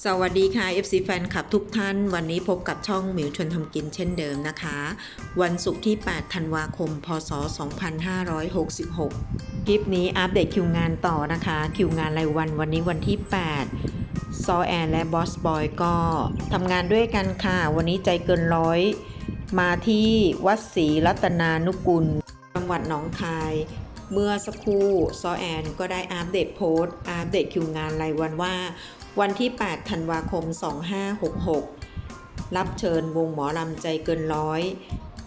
สวัสดีค่ะ FC แฟนคลับทุกท่าน วันนี้พบกับช่องหมิวชวนทำกินเช่นเดิมนะคะ วันศุกร์ที่ 8 ธันวาคม พศ 2566 คลิปนี้อัปเดตคิวงานต่อนะคะ คิวงานรายวันวันนี้วันที่ 8 ซอแอนและบอสบอยก็ทำงานด้วยกันค่ะ วันนี้ใจเกินร้อย มาที่วัดศรีรัตนานุกุล จังหวัดหนองคายเมื่อสักครู่ซอแอนก็ได้อัปเดตโพสต์อัปเดตคิวงานรายวันว่า วันที่ 8 ธันวาคม 2566 รับเชิญวงหมอลำใจเกินร้อย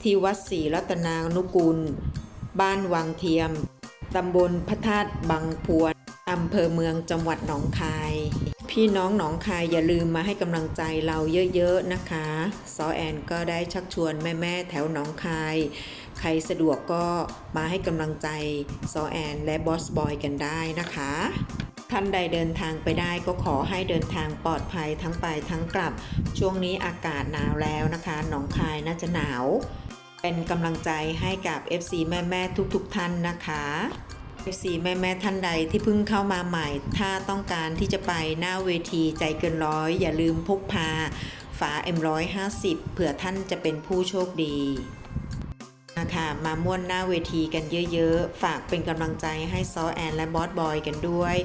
ที่วัดศรีรัตนานุกุลบ้านวังเทียม ตำบลพระธาตุบางพวนอำเภอเมืองจังหวัดหนองคาย พี่น้องหนองคายอย่าลืมมาให้กำลังใจเราเยอะๆนะคะซอแอนก็ได้ชักชวนแม่ๆแถวหนองคาย ใครสะดวกก็มาให้กำลังใจซอแอนและบอสบอยกันได้นะคะ ท่านใดเดินทางไปได้ก็ขอให้เดินทางปลอดภัยทั้งไปทั้งกลับ ช่วงนี้อากาศหนาวแล้วนะคะ หนองคายน่าจะหนาว เป็นกำลังใจให้กับ FC แม่ๆทุกๆท่านนะคะ FC แม่ๆท่านใดที่เพิ่งเข้ามาใหม่ ถ้าต้องการที่จะไปหน้าเวทีใจเกินร้อยอย่าลืมพกพาฝา M150 เผื่อท่านจะเป็นผู้โชคดี นะคะมาม่วนหน้าเวทีกันเยอะๆ ฝากเป็นกำลังใจให้ซอแอนและบอสบอยกันด้วย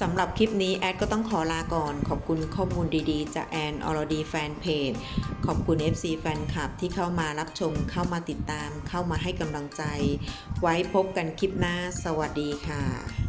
สำหรับคลิปนี้แอดก็ต้องขอลาก่อน ขอบคุณข้อมูลดีๆ จากแอนอรดีแฟนเพจขอบคุณ FC แฟนคลับที่เข้ามารับชมเข้ามาติดตาม เข้ามาให้กำลังใจ ไว้พบกันคลิปหน้า สวัสดีค่ะ